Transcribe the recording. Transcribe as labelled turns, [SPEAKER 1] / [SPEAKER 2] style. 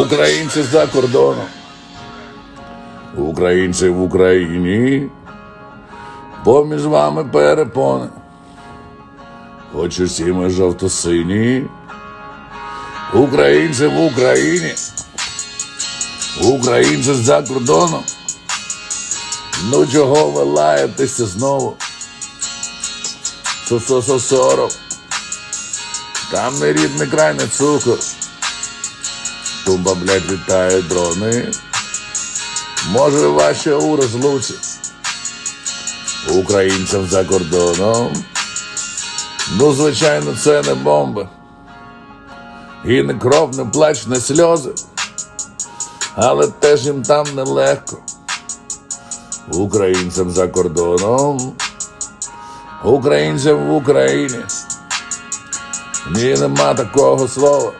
[SPEAKER 1] Українці за кордоном. Українці в Україні. Поміж вами перепони. Хоч усі ми жовто-сині. Українці в Україні. Українці за кордоном. Ну чого ви лаєтеся знову? Сосо-сором. Там не рідний край, не цукор. Тумба, блядь, літають дрони. Може, ваші у розлуці. Українцям за кордоном. Ну, звичайно, це не бомба. І не кров, не плач, не сльози. Але теж їм там нелегко. Українцям за кордоном. Українцям в Україні. Ні, нема такого слова.